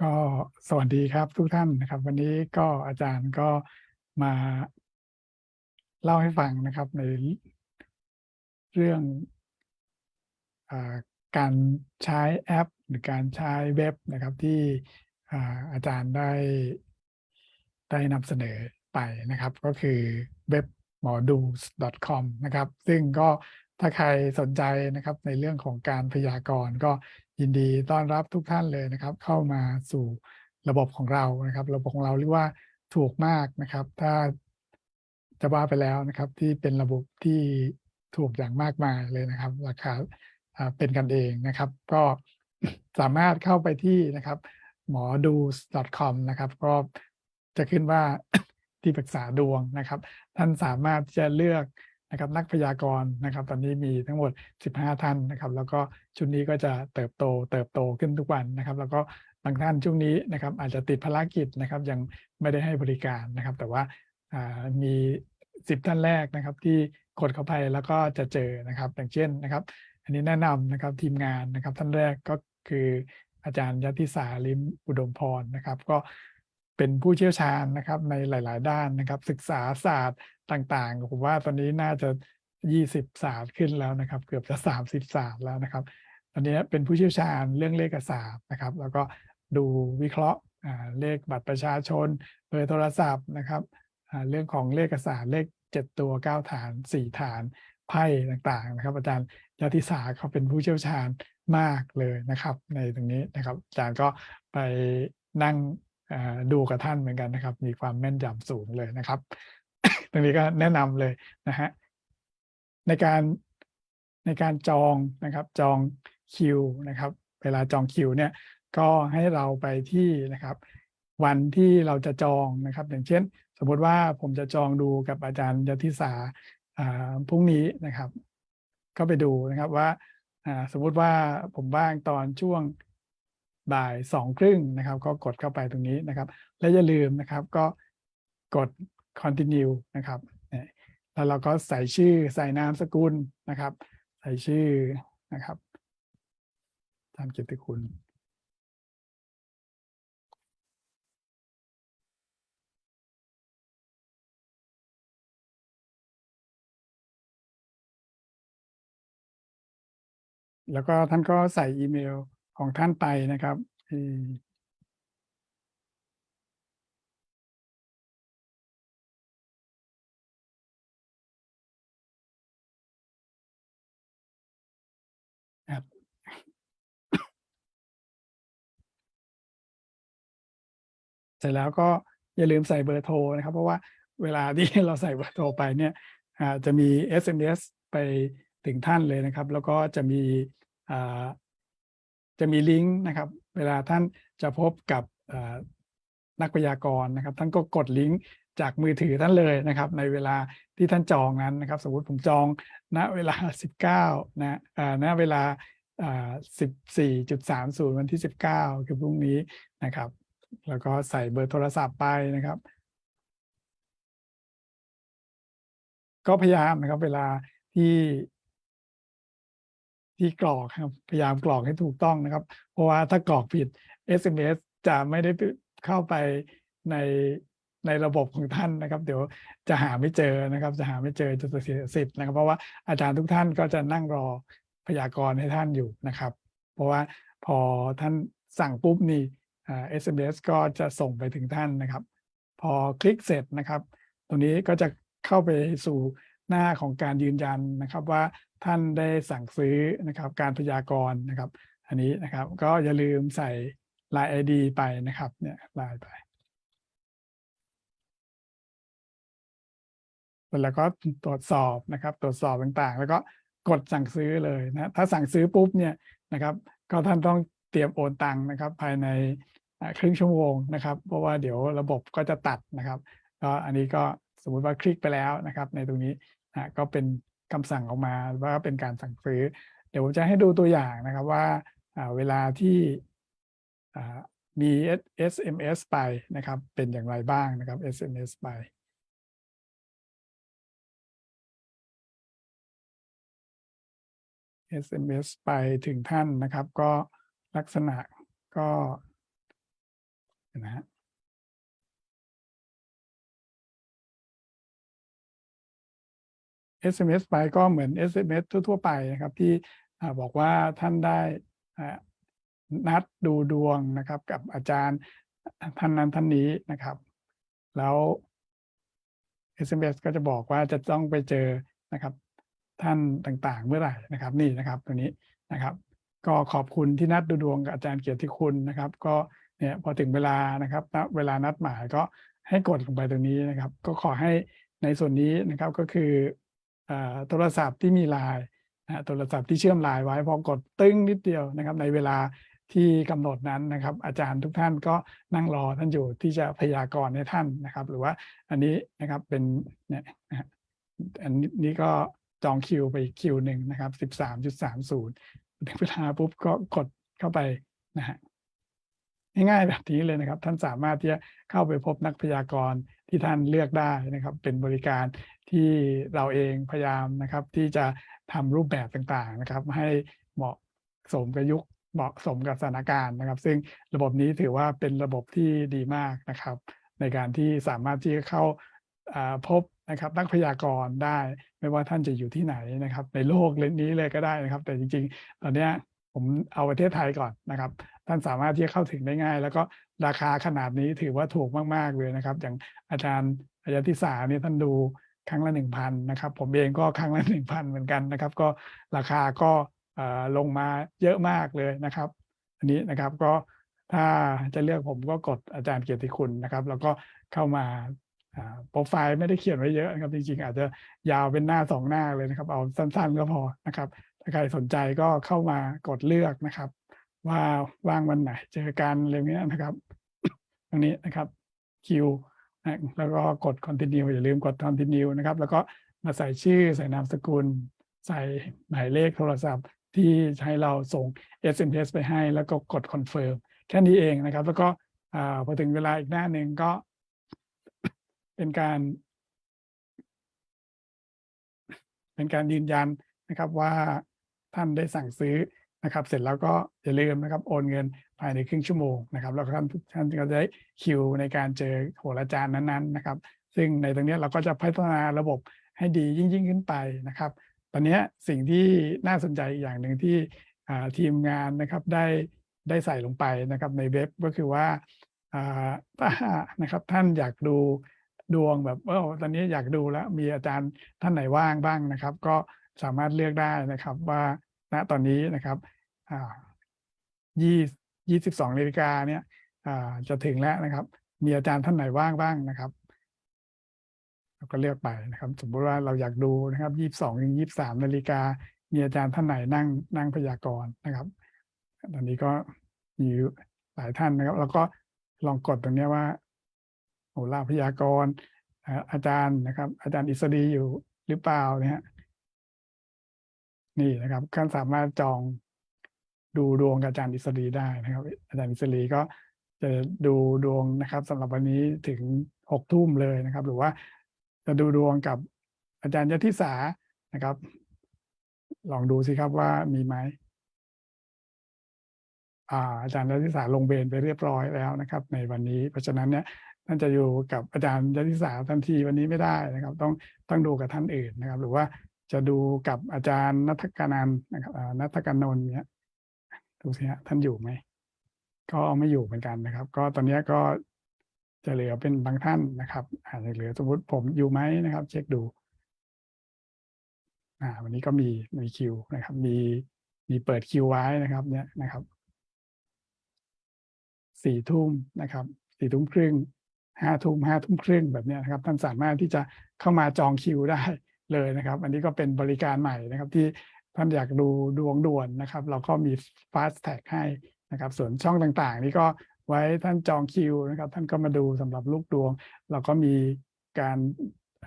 ก็สวัสดีครับทุกท่านนะครับ วันนี้ก็อาจารย์ก็มาเล่าให้ฟังนะครับในเรื่องอการใช้แอป หรือการใช้เว็บนะครับที่อาอาจารย์ได้ได้นำเสนอไปนะครับ ก็คือเว็บหมอดู .com นะครับ ซึ่งก็ถ้าใครสนใจนะครับในเรื่องของการพยากรณ์ก็ ยินดีต้อนรับทุกท่านเลยนะครับ เข้ามาสู่ระบบของเรานะครับ ระบบของเราเรียกว่าถูกมากนะครับ ถ้าจะว่าไปแล้วนะครับ ที่เป็นระบบที่ถูกอย่างมากมายเลยนะครับ ราคาเป็นกันเองนะครับ ก็สามารถเข้าไปที่นะครับหมอดู .com นะครับ ก็จะขึ้นว่าที่ปรึกษาดวงนะครับ ท่านสามารถจะเลือก นะครับนักพยากรณ์นะครับ ตอนนี้มีทั้งหมด 15 ท่านนะครับ แล้วก็ชุดนี้ก็จะเติบโตเติบโตขึ้นทุกวันนะครับ แล้วก็บางท่านช่วงนี้นะครับ อาจจะติดภารกิจนะครับ ยังไม่ได้ให้บริการนะครับ แต่ว่ามี 10 ท่านแรกนะครับ ที่กดเข้าไปแล้วก็จะเจอนะครับ อย่างเช่นนะครับ อันนี้แนะนำนะครับทีมงานนะครับ ท่านแรกก็คืออาจารย์ยติสาลิมอุดมพรนะครับ ก็เป็นผู้เชี่ยวชาญนะครับในหลาย ๆ ด้านนะครับ ศึกษาศาสตร์ ต่างๆ ผมว่าตอนนี้น่าจะ20ศาสตร์ขึ้นแล้วนะครับ เกือบจะ30ศาสตร์แล้วนะครับ อันนี้เป็นผู้เชี่ยวชาญเรื่องเลขศาสตร์นะครับ แล้วก็ดูวิเคราะห์เลขบัตรประชาชนเบอร์โทรศัพท์นะครับเรื่องของเลขศาสตร์เลข7ตัว9ฐาน4ฐานไพ่ต่างๆนะครับ อาจารย์ยติสาเขาเป็นผู้เชี่ยวชาญมากเลยนะครับ ในตรงนี้นะครับอาจารย์ก็ไปนั่งดูกับท่านเหมือนกันนะครับ มีความแม่นยำสูงเลยนะครับ ตรงนี้ก็แนะนำเลยนะฮะในการในการจองนะครับจองคิวนะครับ เวลาจองคิวเนี่ยก็ให้เราไปที่นะครับ วันที่เราจะจองนะครับ อย่างเช่น สมมติว่าผมจะจองดูกับอาจารย์ยติสาอ่าพรุ่งนี้นะครับ ก็ไปดูนะครับว่าสมมติว่าผมว่างตอนช่วงบ่ายสองครึ่งนะครับ ก็กดเข้าไปตรงนี้นะครับ และอย่าลืมนะครับ ก็กด continue นะครับแล้วเราก็ใส่ชื่อใส่นามสกุลนะครับ ใส่ชื่อนะครับตามเกียรติคุณแล้วก็ท่านก็ใส่อีเมลของท่านไปนะครับ ร็จแล้วก็อย่าลืมใส่เบอร์โทรนะครับ เพราะว่าเวลาที่เราใส่เบอร์โทรไปเนี่ยอ่าจะมี SMS ไปถึงท่านเลยนะครับ แล้วก็จะมีจะมีลิงก์นะครับ เวลาท่านจะพบกับนักพยากรณ์นะครับ ท่านก็กดลิงก์จากมือถือท่านเลยนะครับ ในเวลาที่ท่านจองนั้นนะครับ สมมติผมจองณเวลา 19นะอ่าณเวลาอ่า14.30 วันที่ 19 คือพรุ่งนี้นะครับ แล้วก็ใส่เบอร์โทรศัพท์ไปนะครับ ก็พยายามนะครับ เวลาที่ที่กรอกครับ พยายามกรอกให้ถูกต้องนะครับ เพราะว่าถ้ากรอกผิด SMS จะไม่ได้เข้าไปในในระบบของท่านนะครับ เดี๋ยวจะหาไม่เจอนะครับ จะหาไม่เจอจะเสียสิทธิ์นะครับ เพราะว่าอาจารย์ทุกท่านก็จะนั่งรอพยากรณ์ให้ท่านอยู่นะครับ เพราะว่าพอท่านสั่งปุ๊บนี่ SMS ก็จะส่งไปถึงท่านนะครับ พอคลิกเสร็จนะครับ ตรงนี้ก็จะเข้าไปสู่หน้าของการยืนยันนะครับว่าท่านได้สั่งซื้อนะครับ การพยากรณ์นะครับ อันนี้นะครับก็อย่าลืมใส่ Line ID ไปนะครับเนี่ยไลน์ไปแล้วก็ตรวจสอบนะครับ ตรวจสอบต่างๆ แล้วก็กดสั่งซื้อเลยนะถ้าสั่งซื้อปุ๊บเนี่ยนะครับ ก็ท่านต้อง เตรียมโอนตังค์นะครับ ภายในครึ่งชั่วโมงนะครับ เพราะว่าเดี๋ยวระบบก็จะตัดนะครับก็อันนี้ก็สมมุติว่าคลิกไปแล้วนะครับ ในตรงนี้นะก็เป็นคำสั่งออกมาว่าเป็นการสั่งซื้อ เดี๋ยวผมจะให้ดูตัวอย่างนะครับว่าเวลาที่อ่ามี SMS ไปนะครับ เป็นอย่างไรบ้างนะครับ SMS ไป SMS ไปถึงท่านนะครับ ก็ ลักษณะก็นะฮะเอสเอ็มเอสไปก็เหมือน SMS ทั่ว ๆ ไปนะครับ ที่บอกว่าท่านได้นัดดูดวงนะครับ กับอาจารย์ท่านนั้นท่านนี้นะครับ แล้ว SMS ก็จะบอกว่าจะต้องไปเจอนะครับ ท่านต่างๆ เมื่อไหร่นะครับ นี่นะครับตรงนี้นะครับ ก็ขอบคุณที่นัดดูดวงกับอาจารย์เกียรติคุณนะครับ ก็เนี่ยพอถึงเวลานะครับเวลานัดหมายก็ให้กดลงไปตรงนี้นะครับ ก็ขอให้ในส่วนนี้นะครับก็คือโทรศัพท์ที่มีลายนะโทรศัพท์ที่เชื่อมลายไว้พอกดตึ้งนิดเดียวนะครับ ในเวลาที่กำหนดนั้นนะครับ อาจารย์ทุกท่านก็นั่งรอท่านอยู่ที่จะพยากรณ์ให้ท่านนะครับ หรือว่าอันนี้นะครับเป็นเนี่ยอันนี้ก็จองคิวไปคิวหนึ่งนะครับ 13.30 ถึงเวลาปุ๊บก็กดเข้าไปนะฮะง่ายๆแบบนี้เลยนะครับ ท่านสามารถที่จะเข้าไปพบนักพยากรณ์ที่ท่านเลือกได้นะครับ เป็นบริการที่เราเองพยายามนะครับ ที่จะทำรูปแบบต่างๆนะครับ ให้เหมาะสมกับยุคเหมาะสมกับสถานการณ์นะครับ ซึ่งระบบนี้ถือว่าเป็นระบบที่ดีมากนะครับ ในการที่สามารถที่จะเข้าอ่าพบ นะครับนักพยากรณ์ได้ ไม่ว่าท่านจะอยู่ที่ไหนนะครับ ในโลกนี้เลยก็ได้นะครับ แต่จริงๆตอนเนี้ยผมเอาประเทศไทยก่อนนะครับ ท่านสามารถที่จะเข้าถึงได้ง่าย แล้วก็ราคาขนาดนี้ถือว่าถูกมากๆเลยนะครับ อย่างอาจารย์อาจารย์ทิสาเนี่ยท่านดูครั้งละหนึ่งพันนะครับ ผมเองก็ครั้งละหนึ่งพันเหมือนกันนะครับ ก็ราคาก็ลงมาเยอะมากเลยนะครับ อันนี้นะครับก็ถ้าจะเลือกผมก็กดอาจารย์เกียรติคุณนะครับ แล้วก็เข้ามา โปรไฟล์ไม่ได้เขียนไว้เยอะนะครับจริงๆ อาจจะยาวเป็นหน้าสองหน้าเลยนะครับ เอาสั้นๆก็พอนะครับถ้าใครสนใจก็เข้ามากดเลือกนะครับ ว่าว่างวันไหนเจอกันอะไรเงี้ยนะครับตรงนี้นะครับคิวนะแล้วก็กด continue อย่าลืมกด continue นะครับ แล้วก็มาใส่ชื่อใส่นามสกุล ใส่หมายเลขโทรศัพท์ที่ให้เราส่ง SMS ไปให้ แล้วก็กด confirm แค่นี้เองนะครับ แล้วก็อพอถึงเวลาอีกหน้าหนึ่งก็ เป็นการ เป็นการยืนยันนะครับว่าท่านได้สั่งซื้อนะครับ เสร็จแล้วก็อย่าลืมนะครับ โอนเงินภายในครึ่งชั่วโมงนะครับ แล้วท่านท่านก็จะได้คิวในการเจอโหราจารย์นั้นๆนะครับ ซึ่งในตรงนี้เราก็จะพัฒนาระบบให้ดียิ่งยิ่งขึ้นไปนะครับ ตอนนี้สิ่งที่น่าสนใจอีกอย่างหนึ่งที่ทีมงานนะครับได้ได้ใส่ลงไปนะครับในเว็บก็คือว่าถ้านะครับท่านอยากดู ดวงแบบเออตอนนี้อยากดูแล้วมีอาจารย์ท่านไหนว่างบ้างนะครับ ก็สามารถเลือกได้นะครับว่าณตอนนี้นะครับยี่ยี่สิบสองนาฬิกาเนี่ยจะถึงแล้วนะครับ มีอาจารย์ท่านไหนว่างบ้างนะครับเราก็เลือกไปนะครับ สมมติว่าเราอยากดูนะครับยี่สิบสองถึงยี่สามนาฬิกามีอาจารย์ท่านไหนนั่งนั่งพยากรณ์นะครับ ตอนนี้ก็มีหลายท่านนะครับ แล้วก็ลองกดตรงนี้ว่า โหราพยากรณ์อาจารย์นะครับ อาจารย์อิสรีอยู่หรือเปล่าเนี่ยฮะนี่นะครับท่านสามารถจองดูดวงกับอาจารย์อิสรีได้นะครับ อาจารย์อิสรีก็จะดูดวงนะครับสำหรับวันนี้ถึงหกทุ่มเลยนะครับ หรือว่าจะดูดวงกับอาจารย์ยทิสานะครับ ลองดูสิครับว่ามีไหมอาอาจารย์ยทิสาลงเบนไปเรียบร้อยแล้วนะครับ ในวันนี้เพราะฉะนั้นเนี่ย ท่านจะอยู่กับอาจารย์ยทิสาทันทีวันนี้ไม่ได้นะครับ ต้องต้องดูกับท่านอื่นนะครับ หรือว่าจะดูกับอาจารย์นัทกานันนะครับนัทกานนท์เนี่ยดูสิฮะท่านอยู่ไหมก็ไม่อยู่เหมือนกันนะครับ ก็ตอนนี้ก็จะเหลือเป็นบางท่านนะครับอาจจะเหลือสมมติผมอยู่ไหมนะครับ เช็คดูอ่าวันนี้ก็มีมีคิวนะครับ มีมีเปิดคิวไว้นะครับ เนี่ยนะครับสี่ทุ่มนะครับสี่ทุ่มครึ่ง ห้าทุ่มห้าทุ่มครึ่งแบบนี้นะครับท่านสามารถที่จะเข้ามาจองคิวได้เลยนะครับ อันนี้ก็เป็นบริการใหม่นะครับที่ท่านอยากดูดวงด่วนนะครับ เราก็มี fast tag ให้นะครับ ส่วนช่องต่างๆ นี่ก็ไว้ท่านจองคิวนะครับ ท่านก็มาดูสำหรับลูกดวง เราก็มีการ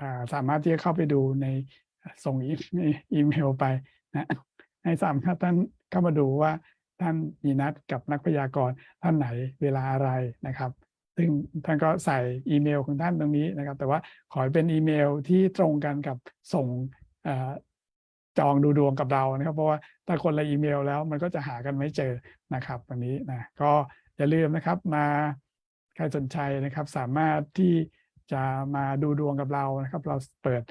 าสามารถที่จะเข้าไปดูในส่งอีอีเมลไปนะให้สามารถท่านเข้ามาดูว่าท่านมีนัดกับนักพยากรณ์ท่านไหนเวลาอะไรนะครับ ซึ่งท่านก็ใส่อีเมลของท่านตรงนี้นะครับ แต่ว่าขอเป็นอีเมลที่ตรงกันกับส่งอจองดูดวงกับเรานะครับ เพราะว่าถ้าคนละอีเมลแล้วมันก็จะหากันไม่เจอนะครับวันนี้นะก็อย่าลืมนะครับมาใครสนใจนะครับ สามารถที่จะมาดูดวงกับเรานะครับ เราเปิด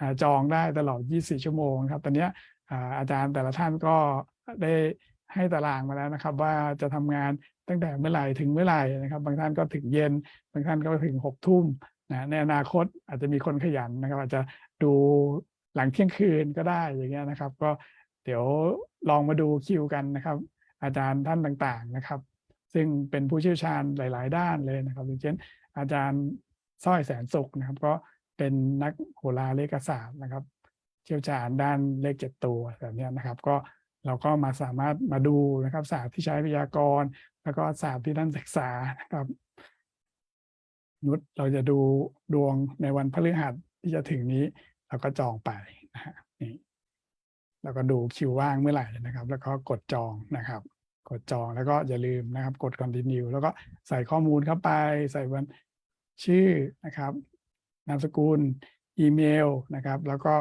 อจองได้ตลอด 24 ชั่วโมงครับ ตอนนี้อาจารย์แต่ละท่านก็ได้ ให้ตารางมาแล้วนะครับ ว่าจะทำงานตั้งแต่เมื่อไหร่ถึงเมื่อไหร่นะครับ บางท่านก็ถึงเย็น บางท่านก็ถึงหกทุ่มนะในอนาคตอาจจะมีคนขยันนะครับ อาจจะดูหลังเที่ยงคืนก็ได้อย่างเงี้ยนะครับ ก็เดี๋ยวลองมาดูคิวกันนะครับ อาจารย์ท่านต่างๆนะครับ ซึ่งเป็นผู้เชี่ยวชาญหลาย ๆ ด้านเลยนะครับอย่างเช่น อาจารย์สร้อยแสนสุขนะครับ ก็เป็นนักโหราเลขศาสตร์นะครับ เชี่ยวชาญด้านเลขเจ็ดตัวแบบนี้นะครับ ก็ เราก็มาสามารถมาดูนะครับศาสตร์ที่ใช้พยากรณ์แล้วก็ศาสตร์ที่ท่านศึกษานะครับนุชเราจะดูดวงในวันพฤหัสที่จะถึงนี้เราก็จองไปนะฮะนี่แล้วก็ดูคิวว่างเมื่อไหร่นะครับ แล้วก็กดจองนะครับ กดจองแล้วก็อย่าลืมนะครับ กด continue แล้วก็ใส่ข้อมูลเข้าไป ใส่วันชื่อนะครับ นามสกุลอีเมลนะครับ แล้วก็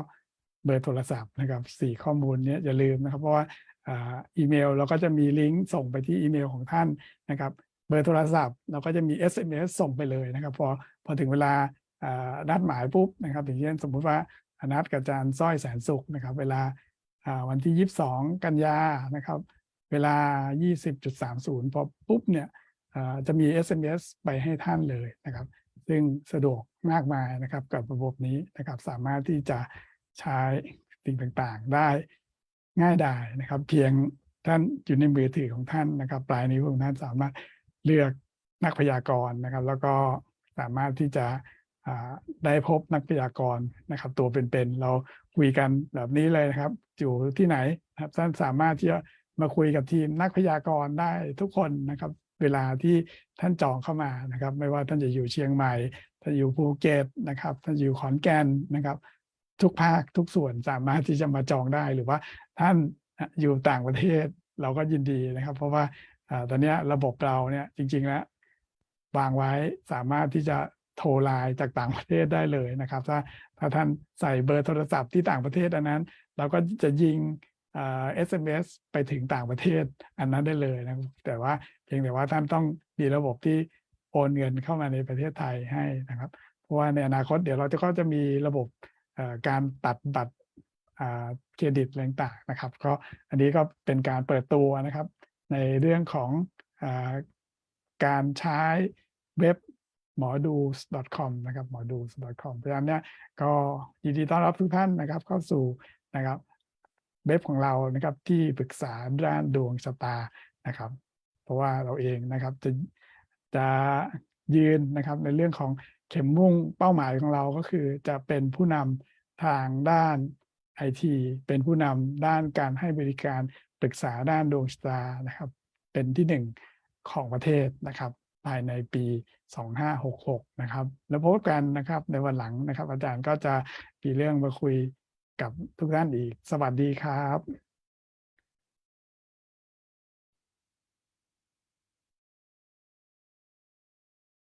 เบอร์โทรศัพท์นะครับสี่ข้อมูลนี้อย่าลืมนะครับ เพราะว่าอีเมลเราก็จะมีลิงก์ส่งไปที่อีเมลของท่านนะครับ เบอร์โทรศัพท์เราก็จะมี SMS ส่งไปเลยนะครับ พอพอถึงเวลานัดหมายปุ๊บนะครับอย่างเช่นสมมุติว่านัดกับอาจารย์สร้อยแสนสุขนะครับ เวลาวันที่ 22 กันยานะครับ เวลา 20.30 พอปุ๊บเนี่ยอ่าจะมี SMS ไปให้ท่านเลยนะครับ ซึ่งสะดวกมากมายนะครับกับระบบนี้นะครับ สามารถที่จะ ใช้สิ่งต่างๆ ได้ง่ายดายนะครับ เพียงท่านอยู่ในมือถือของท่านนะครับ ปลายนิ้วของท่านสามารถเลือกนักพยากรณ์นะครับ แล้วก็สามารถที่จะได้พบนักพยากรณ์นะครับ ตัวเป็นๆเราคุยกันแบบนี้เลยนะครับ อยู่ที่ไหนนะครับท่านสามารถที่จะมาคุยกับทีมนักพยากรณ์ได้ทุกคนนะครับ เวลาที่ท่านจองเข้ามานะครับ ไม่ว่าท่านจะอยู่เชียงใหม่ท่านอยู่ภูเก็ตนะครับ ท่านอยู่ขอนแก่นนะครับ ทุกภาคทุกส่วนสามารถที่จะมาจองได้หรือว่าท่านอยู่ต่างประเทศเราก็ยินดีนะครับ เพราะว่าตอนนี้ระบบเราเนี่ยจริง ๆ แล้ววางไว้สามารถที่จะโทรไลน์จากต่างประเทศได้เลยนะครับ ถ้าถ้าท่านใส่เบอร์โทรศัพท์ที่ต่างประเทศอันนั้น เราก็จะยิงเอ่อ SMS ไปถึงต่างประเทศอันนั้นได้เลยนะแต่ว่าเพียงแต่ว่าท่านต้องมีระบบที่โอนเงินเข้ามาในประเทศไทยให้นะครับ เพราะว่าในอนาคตเดี๋ยวเราจะก็จะมีระบบ การตัดบัตรเครดิตต่างๆนะครับ ก็อันนี้ก็เป็นการเปิดตัวนะครับ ในเรื่องของอการใช้เว็บหมอดู .com นะครับหมอดู .com เพราะฉะนั้นเนี่ยก็ยินดีต้อนรับทุกท่านนะครับ เข้าสู่นะครับเว็บของเรานะครับที่ปรึกษาด้านดวงชะตานะครับ เพราะว่าเราเองนะครับจะจะยืนนะครับในเรื่องของ เข็มมุ่งเป้าหมายของเราก็คือจะเป็นผู้นำทางด้านไอทีเป็นผู้นำด้านการให้บริการปรึกษาด้านดวงชะตานะครับ เป็นที่หนึ่งของประเทศนะครับ ภายในปี 2566 นะครับ แล้วพบกันนะครับในวันหลังนะครับ อาจารย์ก็จะมีเรื่องมาคุยกับทุกท่านอีก สวัสดีครับ